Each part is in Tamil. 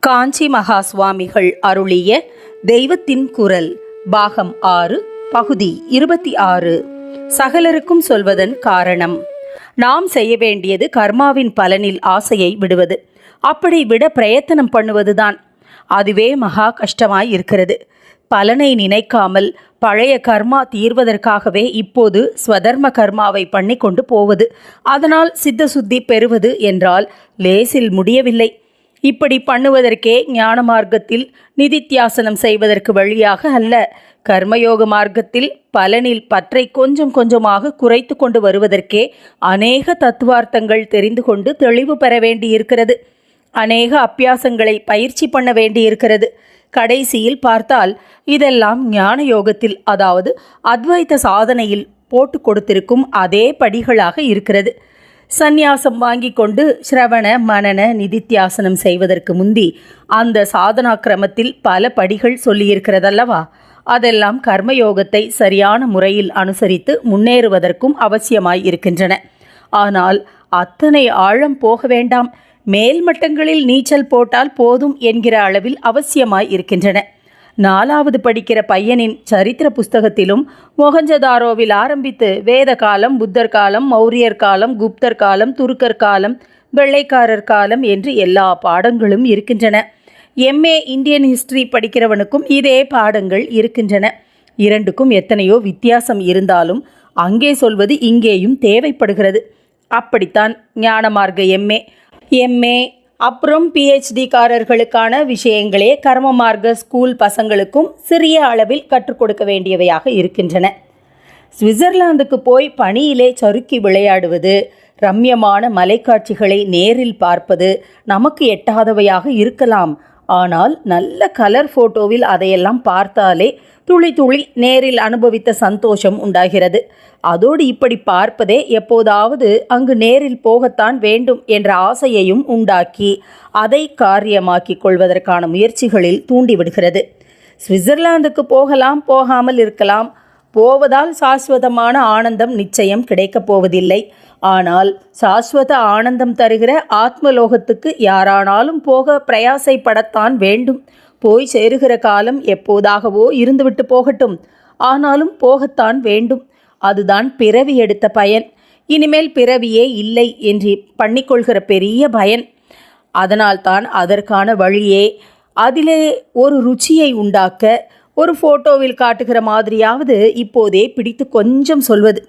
காஞ்சி மகா சுவாமிகள் அருளிய தெய்வத்தின் குரல் பாகம் ஆறு பகுதி இருபத்தி ஆறு. சகலருக்கும் சொல்வதன் காரணம். நாம் செய்ய வேண்டியது கர்மாவின் பலனில் ஆசையை விடுவது. அப்படி விட பிரயத்தனம் பண்ணுவதுதான். அதுவே மகா கஷ்டமாய் இருக்கிறது பலனை நினைக்காமல் பழைய கர்மா தீர்வதற்காகவே இப்போது ஸ்வதர்ம கர்மாவை பண்ணி கொண்டு போவது. அதனால் சித்த சுத்தி பெறுவது என்றால் லேசில் முடியவில்லை. இப்படி பண்ணுவதற்கே ஞான மார்க்கத்தில் நிதித்தியாசனம் செய்வதற்கு வழியாக அல்ல. கர்மயோக மார்க்கத்தில் பலனில் பற்றை கொஞ்சம் கொஞ்சமாக குறைத்து கொண்டு வருவதற்கே அநேக தத்துவார்த்தங்கள் தெரிந்து கொண்டு தெளிவு பெற வேண்டியிருக்கிறது. அநேக அப்பியாசங்களை பயிற்சி பண்ண வேண்டியிருக்கிறது. கடைசியில் பார்த்தால் இதெல்லாம் ஞான யோகத்தில் அதாவது அத்வைத்த சாதனையில் போட்டு கொடுத்திருக்கும் அதே படிகளாக இருக்கிறது. சந்நியாசம் வாங்கி கொண்டு ஸ்ரவண மனன நிதித்தியாசனம் செய்வதற்கு முந்தி அந்த சாதனா கிரமத்தில் பல படிகள் சொல்லியிருக்கிறதல்லவா? அதெல்லாம் கர்மயோகத்தை சரியான முறையில் அனுசரித்து முன்னேறுவதற்கும் அவசியமாய் இருக்கின்றன. ஆனால் அத்தனை ஆழம் போக வேண்டாம். மேல்மட்டங்களில் நீச்சல் போட்டால் போதும் என்கிற அளவில் அவசியமாய் இருக்கின்றன. நாலாவது படிக்கிற பையனின் சரித்திர புஸ்தகத்திலும் மொகஞ்சதாரோவில் ஆரம்பித்து வேத காலம் புத்தர் காலம் மௌரியர் காலம் குப்தர் காலம் துருக்கர் காலம் வெள்ளைக்காரர் காலம் என்று எல்லா பாடங்களும் இருக்கின்றன. எம்ஏ இந்தியன் ஹிஸ்டரி படிக்கிறவனுக்கும் இதே பாடங்கள் இருக்கின்றன. இரண்டுக்கும் எத்தனையோ வித்தியாசம் இருந்தாலும் அங்கே சொல்வது இங்கேயும் தேவைப்படுகிறது. அப்படித்தான் ஞானமார்க்க எம்ஏ எம்ஏ அப்புறம் பிஹெச்டிக்காரர்களுக்கான விஷயங்களே கர்ம மார்க்க ஸ்கூல் பசங்களுக்கும் சிறிய அளவில் கற்றுக் கொடுக்க வேண்டியவையாக இருக்கின்றன. சுவிட்சர்லாந்துக்கு போய் பனியிலே சறுக்கி விளையாடுவது ரம்யமான மலைக்காட்சிகளை நேரில் பார்ப்பது நமக்கு எட்டாதவையாக இருக்கலாம். ஆனால் நல்ல கலர் ஃபோட்டோவில் அதையெல்லாம் பார்த்தாலே துளி துளி நேரில் அனுபவித்த சந்தோஷம் உண்டாகிறது. அதோடு இப்படி பார்ப்பதே எப்போதாவது அங்கு நேரில் போகத்தான் வேண்டும் என்ற ஆசையையும் உண்டாக்கி அதை காரியமாக்கிக் கொள்வதற்கான முயற்சிகளில் தூண்டிவிடுகிறது. சுவிட்சர்லாந்துக்கு போகலாம் போகாமல் இருக்கலாம். போவதால் சாஸ்வதமான ஆனந்தம் நிச்சயம் கிடைக்கப் போவதில்லை. ஆனால் சாஸ்வத ஆனந்தம் தருகிற ஆத்மலோகத்துக்கு யாரானாலும் போக பிரயாசைப்படத்தான் வேண்டும். போய் சேருகிற காலம் எப்போதாகவோ இருந்துவிட்டு போகட்டும். ஆனாலும் போகத்தான் வேண்டும். அதுதான் பிறவி எடுத்த பயன். இனிமேல் பிறவியே இல்லை என்று பண்ணிக்கொள்கிற பெரிய பயன். அதனால்தான் அதற்கான வழியே அதிலே ஒரு ருச்சியை உண்டாக்க ஒரு ஃபோட்டோவில் காட்டுகிற மாதிரியாவது இப்போதே பிடித்து கொஞ்சம் சொல்வது.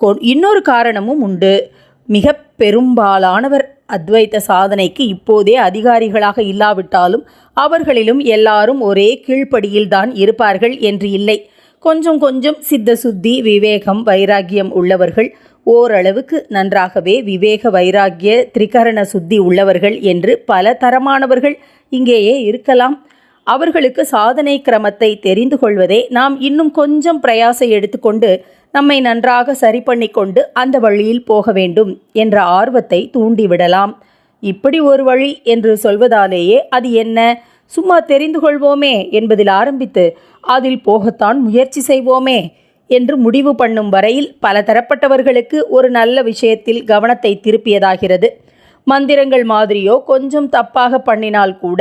கொ- இன்னொரு காரணமும் உண்டு. மிக பெரும்பாலானவர் அத்வைத்த சாதனைக்கு இப்போதே அதிகாரிகளாக இல்லாவிட்டாலும் அவர்களிலும் எல்லாரும் ஒரே கீழ்ப்படியில்தான் இருப்பார்கள் என்று இல்லை. கொஞ்சம் கொஞ்சம் சித்த சுத்தி விவேகம் வைராக்கியம் உள்ளவர்கள் ஓரளவுக்கு நன்றாகவே விவேக வைராக்கிய திரிகரண சுத்தி உள்ளவர்கள் என்று பல தரமானவர்கள் இங்கேயே இருக்கலாம். அவர்களுக்கு சாதனை கிரமத்தை தெரிந்து கொள்வதே நாம் இன்னும் கொஞ்சம் பிரயாசை எடுத்துக்கொண்டு நம்மை நன்றாக சரி பண்ணி கொண்டு அந்த வழியில் போக வேண்டும் என்ற ஆர்வத்தை தூண்டிவிடலாம். இப்படி ஒரு வழி என்று சொல்வதாலேயே அது என்ன? சும்மா தெரிந்து கொள்வோமே என்பதில் ஆரம்பித்து அதில் போகத்தான் முயற்சி செய்வோமே என்று முடிவு பண்ணும் வரையில் பல தரப்பட்டவர்களுக்கு ஒரு நல்ல விஷயத்தில் கவனத்தை திருப்பியதாகிறது. மந்திரங்கள் மாதிரியோ கொஞ்சம் தப்பாக பண்ணினால் கூட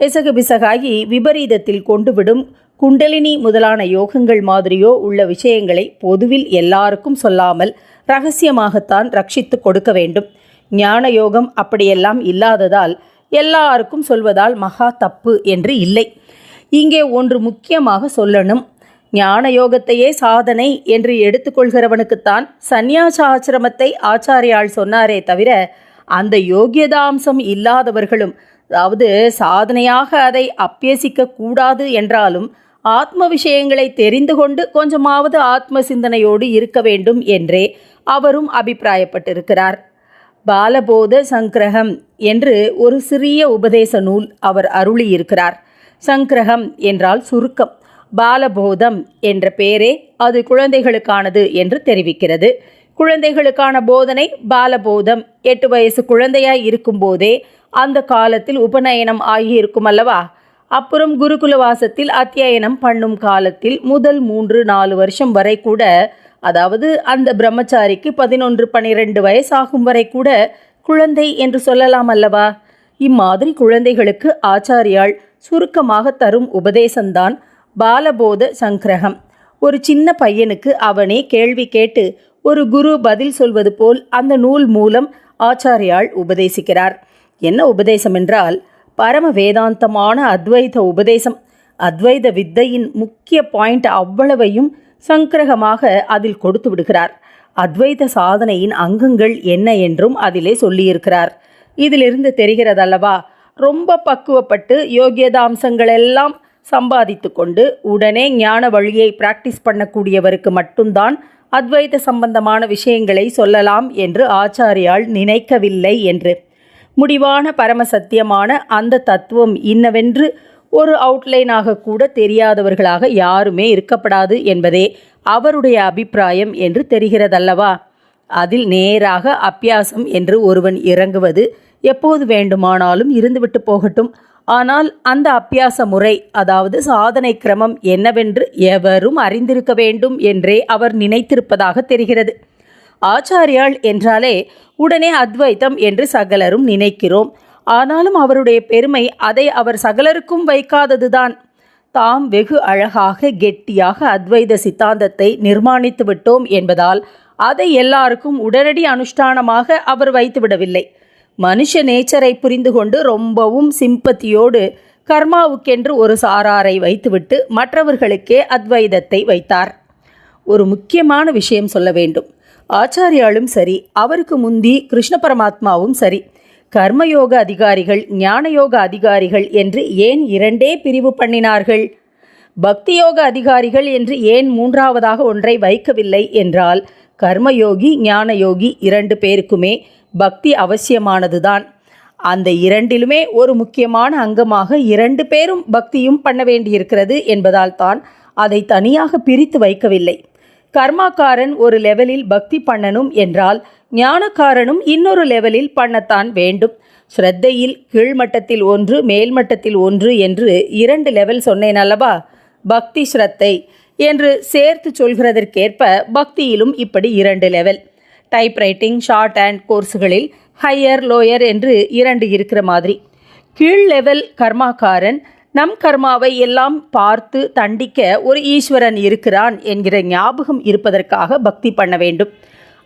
எசகு பிசகாகி விபரீதத்தில் கொண்டுவிடும். குண்டலினி முதலான யோகங்கள் மாதிரியோ உள்ள விஷயங்களை பொதுவில் எல்லாருக்கும் சொல்லாமல் ரகசியமாகத்தான் ரட்சித்து கொடுக்க வேண்டும். ஞான யோகம் அப்படியெல்லாம் இல்லாததால் எல்லாருக்கும் சொல்வதால் மகா தப்பு என்று இல்லை. இங்கே ஒன்று முக்கியமாக சொல்லணும். ஞான யோகத்தையே சாதனை என்று எடுத்துக்கொள்கிறவனுக்குத்தான் சந்நியாச ஆசிரமத்தை ஆச்சாரியால் சொன்னாரே தவிர அந்த யோகியதாம்சம் இல்லாதவர்களும் அதாவது சாதனையாக அதை அப்பியசிக்க கூடாது என்றாலும் ஆத்ம விஷயங்களை தெரிந்து கொண்டு கொஞ்சமாவது ஆத்ம சிந்தனையோடு இருக்க வேண்டும் என்றே அவரும் அபிப்பிராயப்பட்டிருக்கிறார். பாலபோத சங்கிரகம் என்று ஒரு சிறிய உபதேச நூல் அவர் அருளியிருக்கிறார். சங்கிரகம் என்றால் சுருக்கம். பாலபோதம் என்ற பெயரே அது குழந்தைகளுக்கானது என்று தெரிவிக்கிறது. குழந்தைகளுக்கான போதனை பாலபோதம். எட்டு வயசு குழந்தையாய் இருக்கும்போதே அந்த காலத்தில் உபநயனம் ஆகியிருக்கும் அல்லவா? அப்புறம் குருகுல வாசத்தில் பண்ணும் காலத்தில் முதல் மூன்று நாலு வருஷம் வரை கூட அதாவது அந்த பிரம்மச்சாரிக்கு பதினொன்று பனிரெண்டு வயசாகும் வரை கூட குழந்தை என்று சொல்லலாம் அல்லவா? இம்மாதிரி குழந்தைகளுக்கு ஆச்சாரியாள் சுருக்கமாக தரும் உபதேசம்தான் பாலபோத சங்கிரகம். ஒரு சின்ன பையனுக்கு அவனே கேள்வி கேட்டு ஒரு குரு பதில் சொல்வது போல் அந்த நூல் மூலம் ஆச்சாரியாள் உபதேசிக்கிறார். என்ன உபதேசம் என்றால் பரம வேதாந்தமான அத்வைத உபதேசம். அத்வைத வித்தையின் முக்கிய பாயிண்ட் அவ்வளவையும் சங்கிரகமாக அதில் கொடுத்து விடுகிறார். அத்வைத சாதனையின் அங்கங்கள் என்ன என்றும் அதிலே சொல்லியிருக்கிறார். இதிலிருந்து தெரிகிறதல்லவா ரொம்ப பக்குவப்பட்டு யோகியதாம்சங்கள் எல்லாம் சம்பாதித்து கொண்டு உடனே ஞான வழியை பிராக்டிஸ் பண்ணக்கூடியவருக்கு மட்டும்தான் அத்வைத சம்பந்தமான விஷயங்களை சொல்லலாம் என்று ஆச்சாரியால் நினைக்கவில்லை என்று. முடிவான பரமசத்தியமான அந்த தத்துவம் இன்னவென்று ஒரு அவுட்லைனாக கூட தெரியாதவர்களாக யாருமே இருக்கப்படாது என்பதே அவருடைய அபிப்பிராயம் என்று தெரிகிறதல்லவா? அதில் நேராக அப்பியாசம் என்று ஒருவன் இறங்குவது எப்போது வேண்டுமானாலும் இருந்துவிட்டு போகட்டும். ஆனால் அந்த அப்பியாச முறை அதாவது சாதனை கிரமம் என்னவென்று எவரும் அறிந்திருக்க வேண்டும் என்றே அவர் நினைத்திருப்பதாக தெரிகிறது. ஆச்சாரியாள் என்றாலே உடனே அத்வைத்தம் என்று சகலரும் நினைக்கிறோம். ஆனாலும் அவருடைய பெருமை அதை அவர் சகலருக்கும் வைக்காததுதான். தாம் வெகு அழகாக கெட்டியாக அத்வைத சித்தாந்தத்தை நிர்மாணித்து விட்டோம் என்பதால் அதை எல்லாருக்கும் உடனடி அனுஷ்டானமாக அவர் வைத்துவிடவில்லை. மனுஷ நேச்சரை புரிந்து கொண்டு ரொம்பவும் சிம்பத்தியோடு கர்மாவுக்கென்று ஒரு சாராரை வைத்துவிட்டு மற்றவர்களுக்கே அத்வைதத்தை வைத்தார். ஒரு முக்கியமான விஷயம் சொல்ல வேண்டும். ஆச்சாரியாலும் சரி அவருக்கு முந்தி கிருஷ்ண பரமாத்மாவும் சரி. கர்மயோக அதிகாரிகள் ஞானயோக அதிகாரிகள் என்று ஏன் இரண்டே பிரிவு பண்ணினார்கள்? பக்தியோக அதிகாரிகள் என்று ஏன் மூன்றாவதாக ஒன்றை வைக்கவில்லை என்றால் கர்மயோகி ஞானயோகி இரண்டு பேருக்குமே பக்தி அவசியமானதுதான். அந்த இரண்டிலுமே ஒரு முக்கியமான அங்கமாக இரண்டு பேரும் பக்தியும் பண்ண வேண்டியிருக்கிறது என்பதால் தான் அதை தனியாக பிரித்து வைக்கவில்லை. கர்மாக்காரன் ஒரு லெவலில் பக்தி பண்ணணும் என்றால் ஞானக்காரனும் இன்னொரு லெவலில் பண்ணத்தான் வேண்டும். ஸ்ரத்தையில் கீழ்மட்டத்தில் ஒன்று மேல்மட்டத்தில் ஒன்று என்று இரண்டு லெவல் சொன்னேன் அல்லவா? பக்தி ஸ்ரத்தை என்று சேர்த்து சொல்கிறதற்கேற்ப பக்தியிலும் இப்படி இரண்டு லெவல் டைப்ரைட்டிங் ஷார்ட் ஹேண்ட் கோர்ஸுகளில் ஹையர் லோயர் என்று இரண்டு இருக்கிற மாதிரி. கீழ் லெவல் கர்மாக்காரன் நம் கர்மாவை எல்லாம் பார்த்து தண்டிக்க ஒரு ஈஸ்வரன் இருக்கிறான் என்கிற ஞாபகம் இருப்பதற்காக பக்தி பண்ண வேண்டும்.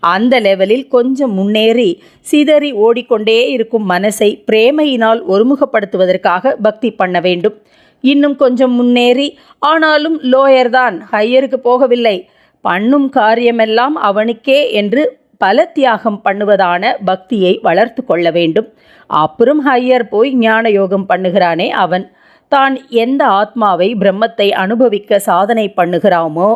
அந்த லெவலில் கொஞ்சம் முன்னேறி சிதறி ஓடிக்கொண்டே இருக்கும் மனசை பிரேமையினால் ஒருமுகப்படுத்துவதற்காக பக்தி பண்ண வேண்டும். இன்னும் கொஞ்சம் முன்னேறி ஆனாலும் லோயர் தான் ஹையருக்கு போகவில்லை. பண்ணும் காரியமெல்லாம் அவனுக்கே என்று பல தியாகம் பண்ணுவதான பக்தியை வளர்த்து கொள்ள வேண்டும். அப்புறம் ஹையர் போய் ஞான யோகம் பண்ணுகிறானே அவன். தான் எந்த ஆத்மாவை பிரம்மத்தை அனுபவிக்க சாதனை பண்ணுகிறாமோ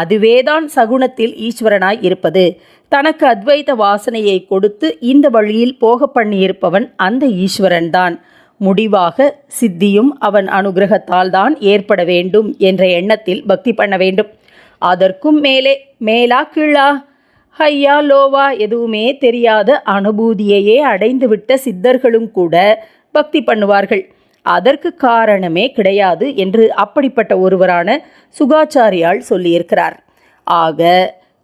அதுவேதான் சகுணத்தில் ஈஸ்வரனாய் இருப்பது. தனக்கு அத்வைத வாசனையை கொடுத்து இந்த வழியில் போக பண்ணியிருப்பவன் அந்த ஈஸ்வரன்தான். முடிவாக சித்தியும் அவன் அனுகிரகத்தால் தான் ஏற்பட வேண்டும் என்ற எண்ணத்தில் பக்தி பண்ண வேண்டும். அதற்கும் மேலே மேலா கீழா? ஹையா லோவா எதுவுமே தெரியாத அனுபூதியையே அடைந்துவிட்ட சித்தர்களும் கூட பக்தி பண்ணுவார்கள். அதற்கு காரணமே கிடையாது என்று அப்படிப்பட்ட ஒருவரான சுகாச்சாரியால் சொல்லியிருக்கிறார். ஆக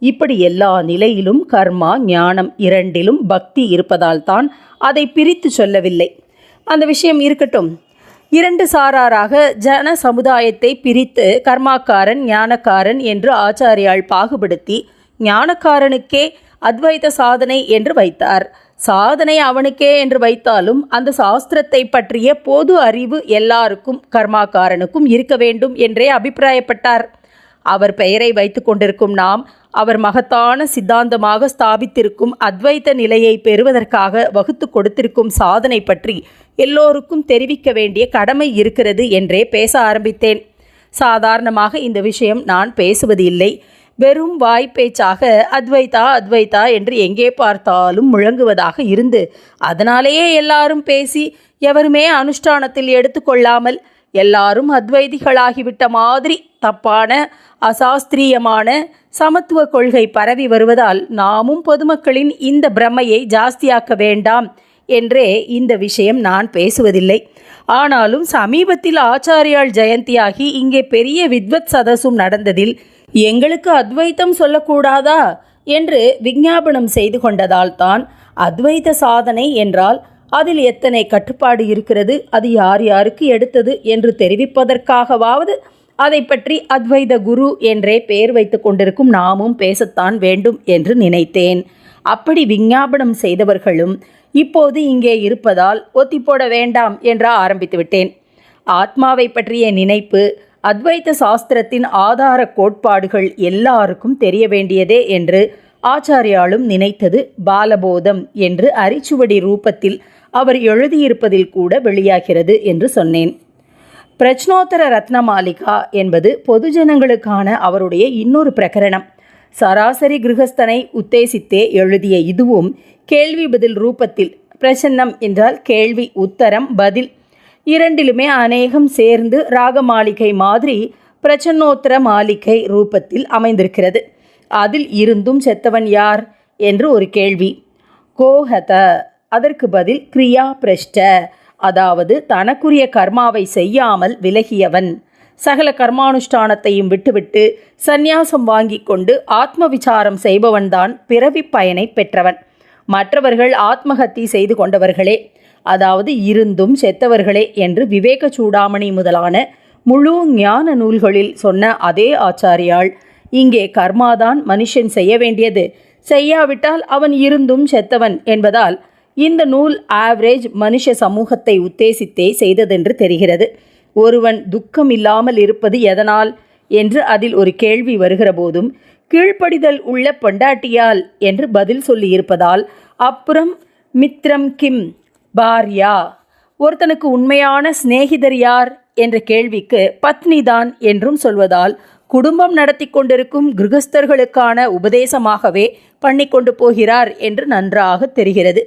இப்படி எல்லா நிலையிலும் கர்மா ஞானம் இரண்டிலும் பக்தி இருப்பதால் தான் அதை பிரித்து சொல்லவில்லை. அந்த விஷயம் இருக்கட்டும். இரண்டு சாராராக ஜன சமுதாயத்தை பிரித்து கர்மாக்காரன் ஞானக்காரன் என்று ஆச்சாரியால் பாகுபடுத்தி ஞானக்காரனுக்கே அத்வைத சாதனை என்று வைத்தார். சாதனை அவனுக்கே என்று வைத்தாலும் அந்த சாஸ்திரத்தை பற்றிய பொது அறிவு எல்லாருக்கும் கர்மாக்காரனுக்கும் இருக்க வேண்டும் என்றே அபிப்பிராயப்பட்டார். அவர் பெயரை வைத்து கொண்டிருக்கும் நாம் அவர் மகத்தான சித்தாந்தமாக ஸ்தாபித்திருக்கும் அத்வைத்த நிலையை பெறுவதற்காக வகுத்து கொடுத்திருக்கும் சாதனை பற்றி எல்லோருக்கும் தெரிவிக்க வேண்டிய கடமை இருக்கிறது என்றே பேச ஆரம்பித்தேன். சாதாரணமாக இந்த விஷயம் நான் பேசுவது இல்லை வெறும் வாய்ப்பேச்சாக அத்வைதா அத்வைதா என்று எங்கே பார்த்தாலும் முழங்குவதாக இருந்து அதனாலேயே எல்லாரும் பேசி எவருமே அனுஷ்டானத்தில் எடுத்துக்கொள்ளாமல் எல்லாரும் அத்வைதிகளாகிவிட்ட மாதிரி தப்பான அசாஸ்திரியமான சமத்துவ கொள்கை பரவி வருவதால் நாமும் பொதுமக்களின் இந்த பிரமையை ஜாஸ்தியாக்க வேண்டாம் என்றே இந்த விஷயம் நான் பேசுவதில்லை. ஆனாலும் சமீபத்தில் ஆச்சாரியால் ஜெயந்தியாகி இங்கே பெரிய வித்வத் சதசும் நடந்ததில் எங்களுக்கு அத்வைத்தம் சொல்லக்கூடாதா? என்று விஞ்ஞாபனம் செய்து கொண்டதால் தான் அத்வைத சாதனை என்றால் அதில் எத்தனை கட்டுப்பாடு இருக்கிறது? அது யார் யாருக்கு எடுத்தது? என்று தெரிவிப்பதற்காகவாவது அதை பற்றி அத்வைத குரு என்றே பெயர் வைத்து கொண்டிருக்கும் நாமும் பேசத்தான் வேண்டும் என்று நினைத்தேன். அப்படி விஞ்ஞாபனம் செய்தவர்களும் இப்போது இங்கே இருப்பதால் ஒத்தி போட வேண்டாம் என்று ஆரம்பித்து விட்டேன் ஆத்மாவை பற்றிய நினைப்பு அத்வைத சாஸ்திரத்தின் ஆதார கோட்பாடுகள் எல்லாருக்கும் தெரிய வேண்டியதே என்று ஆச்சாரியாலும் நினைத்தது பாலபோதம் என்று அரிச்சுவடி ரூபத்தில் அவர் எழுதியிருப்பதில் கூட வெளியாகிறது என்று சொன்னேன். பிரச்னோத்தர ரத்னமாலிகா என்பது பொதுஜனங்களுக்கான அவருடைய இன்னொரு பிரகரணம். சராசரி கிரகஸ்தனை உத்தேசித்தே எழுதிய இதுவும் கேள்வி பதில் ரூபத்தில் பிரசன்னம் என்றால் கேள்வி உத்தரம் பதில் இரண்டிலுமே அநேகம் சேர்ந்து ராகமாளிகை மாதிரி பிரச்சன்னோத்தர மாளிகை ரூபத்தில் அமைந்திருக்கிறது. அதில் இருந்தும் செத்தவன் யார் என்று ஒரு கேள்வி. கோஹத அதற்கு பதில் கிரியா பிரஷ்ட அதாவது தனக்குரிய கர்மாவை செய்யாமல் விலகியவன். சகல கர்மானுஷ்டானத்தையும் விட்டுவிட்டு சந்நியாசம் வாங்கி கொண்டு ஆத்ம விசாரம் செய்பவன்தான் பிறவி பயனை பெற்றவன். மற்றவர்கள் ஆத்மஹத்தி செய்து கொண்டவர்களே அதாவது இருந்தும் செத்தவர்களே என்று விவேக சூடாமணி முதலான முழு ஞான நூல்களில் சொன்ன அதே ஆச்சாரியால் இங்கே கர்மாதான் மனுஷன் செய்ய வேண்டியது. செய்யாவிட்டால் அவன் இருந்தும் செத்தவன் என்பதால் இந்த நூல் ஆவரேஜ் மனுஷ சமூகத்தை உத்தேசித்தே செய்ததென்று தெரிகிறது. ஒருவன் துக்கம் இல்லாமல் இருப்பது எதனால்? என்று அதில் ஒரு கேள்வி வருகிற போதும் கீழ்ப்படிதல் உள்ள பொண்டாட்டியால் என்று பதில் சொல்லியிருப்பதால் அப்புறம் மித்ரம் கிம்? பாரியா ஒருத்தனுக்கு உண்மையான சிநேகிதர் யார்? என்ற கேள்விக்கு பத்னிதான் என்றும் சொல்வதால் குடும்பம் நடத்தி கொண்டிருக்கும் கிருகஸ்தர்களுக்கான உபதேசமாகவே பண்ணி கொண்டு போகிறார் என்று நன்றாக தெரிகிறது.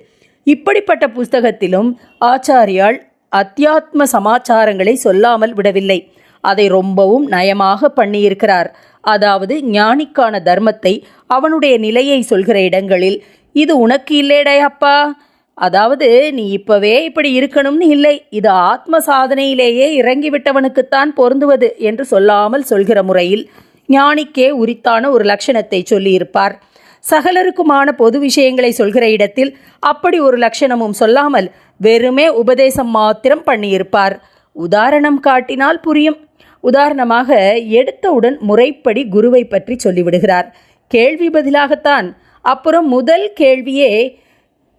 இப்படிப்பட்ட புஸ்தகத்திலும் ஆச்சாரியால் அத்தியாத்ம சமாச்சாரங்களை சொல்லாமல் விடவில்லை. அதை ரொம்பவும் நயமாக பண்ணியிருக்கிறார். அதாவது ஞானிக்கான தர்மத்தை அவனுடைய நிலையை சொல்கிற இடங்களில் இது உனக்கு இல்லேடையப்பா! அதாவது நீ இப்பவே இப்படி இருக்கணும்னு இல்லை. இது ஆத்ம சாதனையிலேயே இறங்கிவிட்டவனுக்குத்தான் பொருந்துவது என்று சொல்லாமல் சொல்கிற முறையில் ஞானிக்கே உரித்தான ஒரு லட்சணத்தை சொல்லியிருப்பார். சகலருக்குமான பொது விஷயங்களை சொல்கிற இடத்தில் அப்படி ஒரு லட்சணமும் சொல்லாமல் வெறுமே உபதேசம் மாத்திரம் பண்ணியிருப்பார். உதாரணம் காட்டினால் புரியும். உதாரணமாக எடுத்தவுடன் முறைப்படி குருவை பற்றி சொல்லிவிடுகிறார். கேள்வி பதிலாகத்தான் அப்புறம் முதல் கேள்வியே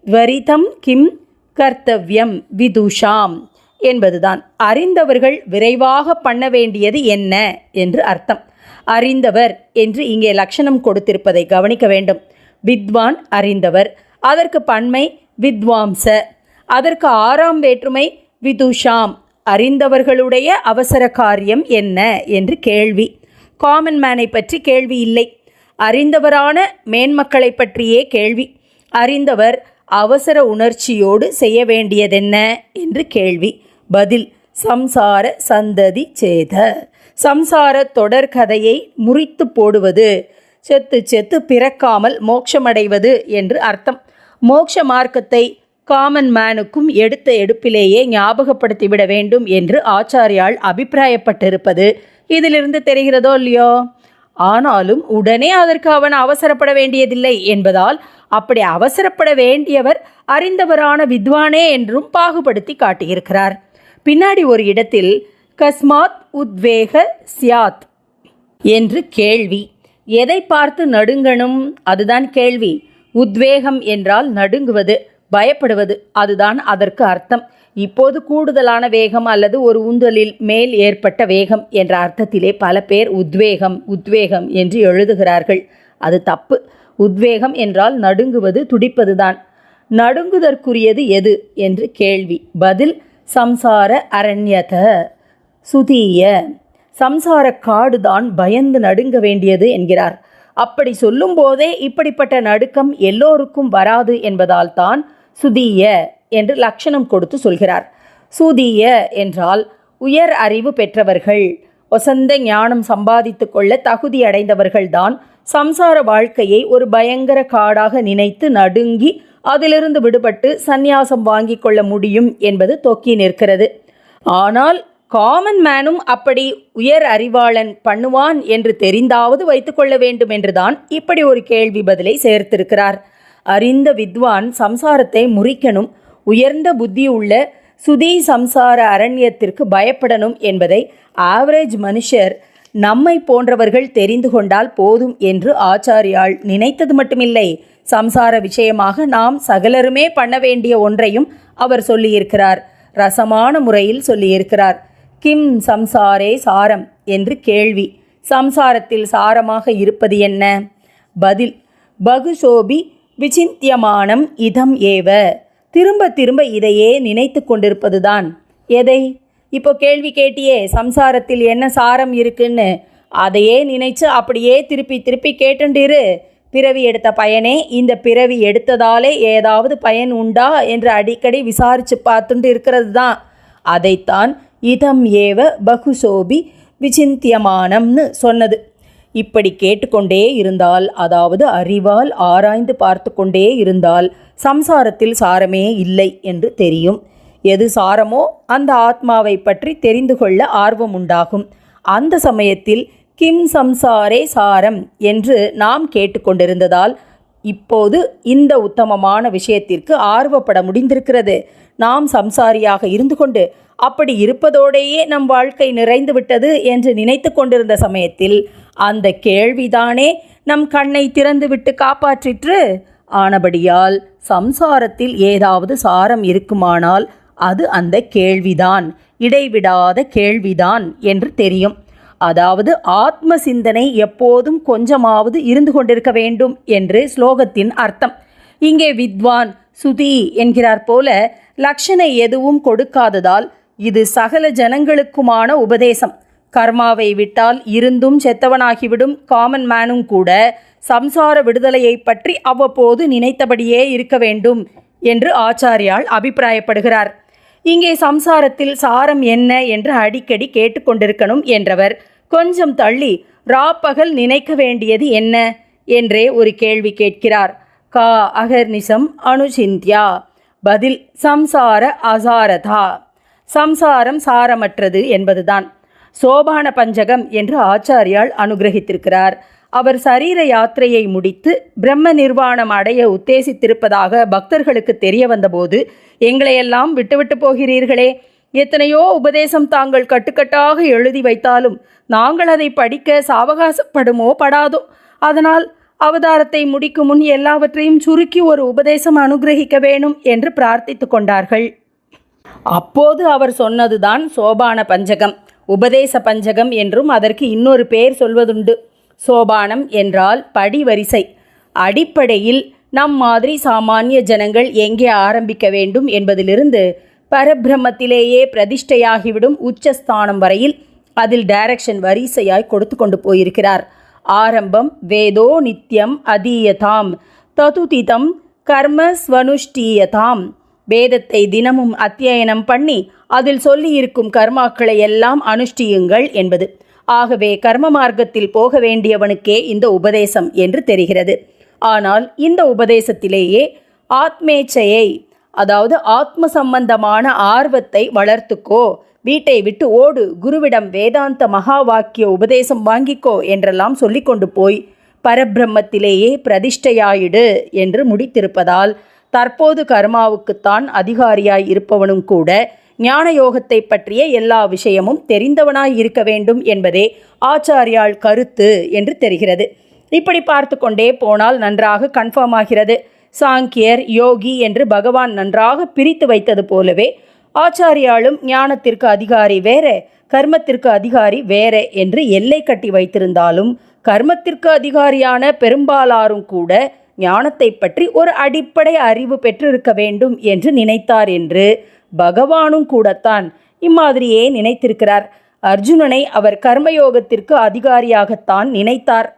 த்வரிதம் கிம் கர்த்தவ்யம் விதுஷாம் என்பதுதான். அறிந்தவர்கள் விரைவாக பண்ண வேண்டியது என்ன என்று அர்த்தம். அறிந்தவர் என்று இங்கே லட்சணம் கொடுத்திருப்பதை கவனிக்க வேண்டும். வித்வான் அறிந்தவர். அதற்கு பன்மை வித்வாம்ச. அதற்கு ஆறாம் வேற்றுமை விதுஷாம். அறிந்தவர்களுடைய அவசர காரியம் என்ன என்று கேள்வி. காமன் மேனை பற்றி கேள்வி இல்லை. அறிந்தவரான மேன்மக்களை பற்றியே கேள்வி. அறிந்தவர் அவசர உணர்ச்சியோடு செய்ய வேண்டியதென்ன? என்று கேள்வி. பதில் சம்சார சந்ததி சேத. சம்சார தொடர்கதையை முறித்து போடுவது செத்து செத்து பிறக்காமல் மோட்சமடைவது என்று அர்த்தம். மோட்ச மார்க்கத்தை காமன் மேனுக்கும் எடுத்த எடுப்பிலேயே ஞாபகப்படுத்திவிட வேண்டும் என்று ஆச்சாரியால் அபிப்பிராயப்பட்டிருப்பது இதிலிருந்து தெரிகிறதோ இல்லையோ? ஆனாலும் உடனே அதற்கு அவன் அவசரப்பட வேண்டியதில்லை என்பதால் அப்படி அவசரப்பட வேண்டியவர் அறிந்தவரான வித்வானே என்றும் பாகுபடுத்தி காட்டியிருக்கிறார். பின்னாடி ஒரு இடத்தில் கஸ்மாத் உத்வேக சியாத் என்று கேள்வி. எதை பார்த்து நடுங்கணும்? அதுதான் கேள்வி. உத்வேகம் என்றால் நடுங்குவது பயப்படுவது அதுதான் அதற்கு அர்த்தம். இப்போது கூடுதலான வேகம் அல்லது ஒரு ஊந்தலில் மேல் ஏற்பட்ட வேகம் என்ற அர்த்தத்திலே பல பேர் உத்வேகம் உத்வேகம் என்று எழுதுகிறார்கள். அது தப்பு. உத்வேகம் என்றால் நடுங்குவது துடிப்பதுதான். நடுங்குதற்குரியது எது என்று கேள்வி. பதில் சம்சார அரண்யத. சுதீய. சம்சார காடுதான் பயந்து நடுங்க வேண்டியது என்கிறார். அப்படி சொல்லும்போதே இப்படிப்பட்ட நடுக்கம் எல்லோருக்கும் வராது என்பதால் தான் சுதீய. என்று லட்சணம் கொடுத்து சொல்கிறார். சூதிய என்றால் உயர் அறிவு பெற்றவர்கள் ஒசந்த ஞானம் சம்பாதித்து கொள்ள தகுதி அடைந்தவர்கள்தான் சம்சார வாழ்க்கையை ஒரு பயங்கர காடாக நினைத்து நடுங்கி அதிலிருந்து விடுபட்டு சந்நியாசம் வாங்கி கொள்ள முடியும் என்பது தொக்கி நிற்கிறது. ஆனால் காமன் மேனும் அப்படி உயர் அறிவாளன் பண்ணுவான் என்று தெரிந்தாவது வைத்துக்கொள்ள வேண்டும் என்றுதான் இப்படி ஒரு கேள்வி பதிலை சேர்த்திருக்கிறார். அறிந்த வித்வான் சம்சாரத்தை முறிக்கணும் உயர்ந்த புத்தி உள்ள சுதி சம்சார அரண்யத்திற்கு பயப்படணும் என்பதை ஆவரேஜ் மனுஷர் நம்மை போன்றவர்கள் தெரிந்து கொண்டால் போதும் என்று ஆச்சாரியால் நினைத்தது மட்டுமில்லை. சம்சார விஷயமாக நாம் சகலருமே பண்ண வேண்டிய ஒன்றையும் அவர் சொல்லியிருக்கிறார். ரசமான முறையில் சொல்லியிருக்கிறார். கிம் சம்சாரே சாரம் என்று கேள்வி. சம்சாரத்தில் சாரமாக இருப்பது என்ன? பதில். பகுசோபி விசிந்தியமானம் இதம் ஏவ. திரும்ப திரும்ப இதையே நினைத்து கொண்டிருப்பதுதான். எதை? இப்போ கேள்வி கேட்டியே சம்சாரத்தில் என்ன சாரம் இருக்குன்னு. அதையே நினைச்சு அப்படியே திருப்பி திருப்பி கேட்டுண்டிரு. பிறவி எடுத்த பயனே இந்த பிறவி எடுத்ததாலே ஏதாவது பயன் உண்டா என்று அடிக்கடி விசாரிச்சு பார்த்துட்டு இருக்கிறது தான் அதைத்தான் இதம் ஏவ பகுசோபி விசிந்தியமானம்னு சொன்னது. இப்படி கேட்டுக்கொண்டே இருந்தால் அதாவது அறிவால் ஆராய்ந்து பார்த்து கொண்டே இருந்தால் சம்சாரத்தில் சாரமே இல்லை என்று தெரியும். எது சாரமோ அந்த ஆத்மாவை பற்றி தெரிந்து கொள்ள ஆர்வம் உண்டாகும். அந்த சமயத்தில் கிம் சம்சாரே சாரம் என்று நாம் கேட்டுக்கொண்டிருந்ததால் இப்போது இந்த உத்தமமான விஷயத்திற்கு ஆர்வப்பட முடிந்திருக்கிறது. நாம் சம்சாரியாக இருந்து கொண்டு அப்படி இருப்பதோடேயே நம் வாழ்க்கை நிறைந்து விட்டது என்று நினைத்து கொண்டிருந்த சமயத்தில் அந்த கேள்விதானே நம் கண்ணை திறந்துவிட்டு காப்பாற்றிற்று? ஆனபடியால் சம்சாரத்தில் ஏதாவது சாரம் இருக்குமானால் அது அந்த கேள்விதான் இடைவிடாத கேள்விதான் என்று தெரியும். அதாவது ஆத்ம சிந்தனை எப்போதும் கொஞ்சமாவது இருந்து கொண்டிருக்க வேண்டும் என்று ஸ்லோகத்தின் அர்த்தம். இங்கே வித்வான் சுதி என்கிறார் போல லக்ஷணை எதுவும் கொடுக்காததால் இது சகல ஜனங்களுக்குமான உபதேசம். கர்மாவை விட்டால் இருந்தும் செத்தவனாகிவிடும் காமன் மேனும் கூட சம்சார விடுதலையை பற்றி அவ்வப்போது நினைத்தபடியே இருக்க வேண்டும் என்று ஆச்சாரியால் அபிப்பிராயப்படுகிறார். இங்கே சம்சாரத்தில் சாரம் என்ன என்று அடிக்கடி கேட்டுக்கொண்டிருக்கணும் என்றவர் கொஞ்சம் தள்ளி ராப்பகல் நினைக்க வேண்டியது என்ன? என்றே ஒரு கேள்வி கேட்கிறார். கா அகர்நிசம் அனுசிந்தியா பதில் சம்சார அசாரதா. சம்சாரம் சாரமற்றது என்பதுதான். சோபான பஞ்சகம் என்று ஆச்சாரியால் அனுகிரகித்திருக்கிறார். அவர் சரீர யாத்திரையை முடித்து பிரம்ம நிர்வாணம் அடைய உத்தேசித்திருப்பதாக பக்தர்களுக்கு தெரிய வந்தபோது எங்களையெல்லாம் விட்டுவிட்டு போகிறீர்களே? எத்தனையோ உபதேசம் தாங்கள் கட்டுக்கட்டாக எழுதி வைத்தாலும் நாங்கள் அதை படிக்க சாவகாசப்படுமோ படாதோ? அதனால் அவதாரத்தை முடிக்கும் முன் எல்லாவற்றையும் சுருக்கி ஒரு உபதேசம் அனுகிரகிக்க வேணும் என்று பிரார்த்தித்து கொண்டார்கள். அப்போது அவர் சொன்னதுதான் சோபான பஞ்சகம் உபதேச பஞ்சகம் என்றும் அதற்கு இன்னொரு பேர் சொல்வதுண்டு. சோபானம் என்றால் படிவரிசை. அடிப்படையில் நம் மாதிரி சாமானிய ஜனங்கள் எங்கே ஆரம்பிக்க வேண்டும் என்பதிலிருந்து பரபிரமத்திலேயே பிரதிஷ்டையாகிவிடும் உச்சஸ்தானம் வரையில் அதில் டைரக்ஷன் வரிசையாய் கொடுத்து கொண்டு போயிருக்கிறார். ஆரம்பம் வேதோ நித்யம் அதீயதாம். ததுதிதம் கர்ம ஸ்வனுஷ்டீயதாம் வேதத்தை தினமும் அத்தியனம் பண்ணி அதில் சொல்லியிருக்கும் கர்மாக்களை எல்லாம் அனுஷ்டியுங்கள் என்பது. ஆகவே கர்ம மார்க்கத்தில் போக வேண்டியவனுக்கே இந்த உபதேசம் என்று தெரிகிறது. ஆனால் இந்த உபதேசத்திலேயே ஆத்மேச்சையை அதாவது ஆத்ம சம்பந்தமான ஆர்வத்தை வளர்த்துக்கோ வீட்டை விட்டு ஓடு குருவிடம் வேதாந்த மகா வாக்கிய உபதேசம் வாங்கிக்கோ என்றெல்லாம் சொல்லிக்கொண்டு போய் பரபிரம்மத்திலேயே பிரதிஷ்டையாயிடு என்று முடித்திருப்பதால் தற்போது கர்மாவுக்குத்தான் அதிகாரியாய் இருப்பவனும் கூட ஞான யோகத்தை பற்றிய எல்லா விஷயமும் தெரிந்தவனாய் இருக்க வேண்டும் என்பதே ஆச்சாரியால் கருத்து என்று தெரிகிறது. இப்படி பார்த்து கொண்டே போனால் நன்றாக கன்ஃபார்ம் ஆகிறது. சாங்கியர் யோகி என்று பகவான் நன்றாக பிரித்து வைத்தது போலவே ஆச்சாரியாலும் ஞானத்திற்கு அதிகாரி வேற கர்மத்திற்கு அதிகாரி வேற என்று எல்லை கட்டி வைத்திருந்தாலும் கர்மத்திற்கு அதிகாரியான பெரும்பாலாரும் கூட ஞானத்தை பற்றி ஒரு அடிப்படை அறிவு பெற்றிருக்க வேண்டும் என்று நினைத்தார் என்று பகவானும் கூடத்தான் இம்மாதிரியே நினைத்திருக்கிறார். அர்ஜுனனை அவர் கர்மயோகத்திற்கு அதிகாரியாகத்தான் நினைத்தார்.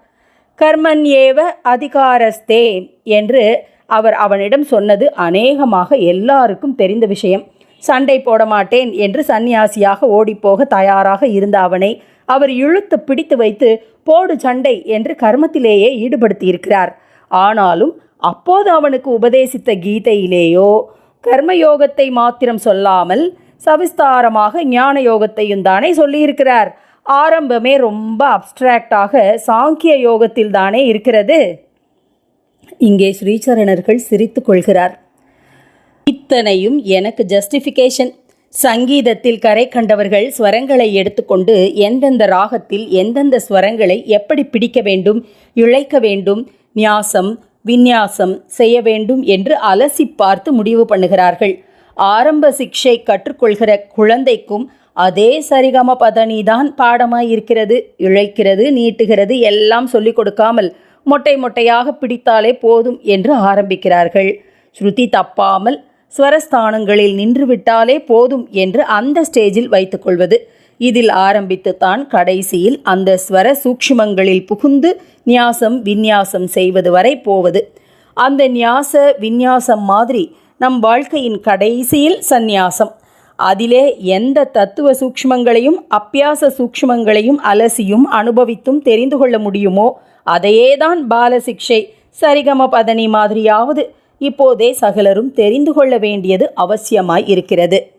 கர்மன் ஏவ அதிகாரஸ்தே என்று அவர் அவனிடம் சொன்னது அநேகமாக எல்லாருக்கும் தெரிந்த விஷயம். சண்டை போட மாட்டேன் என்று சந்நியாசியாக ஓடிப்போக தயாராக இருந்த அவனை அவர் இழுத்து பிடித்து வைத்து போடு சண்டை என்று கர்மத்திலேயே ஈடுபடுத்தியிருக்கிறார். ஆனாலும் அப்போது அவனுக்கு உபதேசித்த கீதையிலேயோ கர்மயோகத்தை மாத்திரம் சொல்லாமல் சவிஸ்தாரமாக ஞான யோகத்தையும் தானே சொல்லியிருக்கிறார். ஆரம்பமே ரொம்ப அப்டிராக்டாக சாங்கிய யோகத்தில் தானே இருக்கிறது. இங்கே ஸ்ரீசரணர்கள் சிரித்து கொள்கிறார். இத்தனையும் எனக்கு ஜஸ்டிஃபிகேஷன் சங்கீதத்தில் கரை கண்டவர்கள் ஸ்வரங்களை எடுத்துக்கொண்டு எந்தெந்த ராகத்தில் எந்தெந்த ஸ்வரங்களை எப்படி பிடிக்க வேண்டும் இழைக்க வேண்டும் நியாசம் விந்யாசம் செய்ய வேண்டும் என்று அலசி பார்த்து முடிவு பண்ணுகிறார்கள். ஆரம்ப சிக்ஷை கற்றுக்கொள்கிற குழந்தைக்கும் அதே சரிகம பதனி தான் பாடமாய் இருக்கிறது இழைக்கிறது நீட்டுகிறது எல்லாம் சொல்லிக் கொடுக்காமல் மொட்டை மொட்டையாக பிடித்தாலே போதும் என்று ஆரம்பிக்கிறார்கள். ஸ்ருதி தப்பாமல் ஸ்வரஸ்தானங்களில் நின்றுவிட்டாலே போதும் என்று அந்த ஸ்டேஜில் வைத்துக்கொள்வது. இதில் ஆரம்பித்து தான் கடைசியில் அந்த ஸ்வர சூக்ஷ்மங்களில் புகுந்து நியாசம் விந்யாசம் செய்வது வரை போவது. அந்த நியாச விந்யாசம் மாதிரி நம் வாழ்க்கையின் கடைசியில் சந்நியாசம். அதிலே எந்த தத்துவ சூக்ஷ்மங்களையும் அப்பியாச சூக்ஷ்மங்களையும் அலசியும் அனுபவித்தும் தெரிந்து கொள்ள முடியுமோ அதையே தான் பாலசிக்ஷை சரிகம பதனி மாதிரியாவது இப்போதே சகலரும் தெரிந்து கொள்ள வேண்டியது அவசியமாய் இருக்கிறது.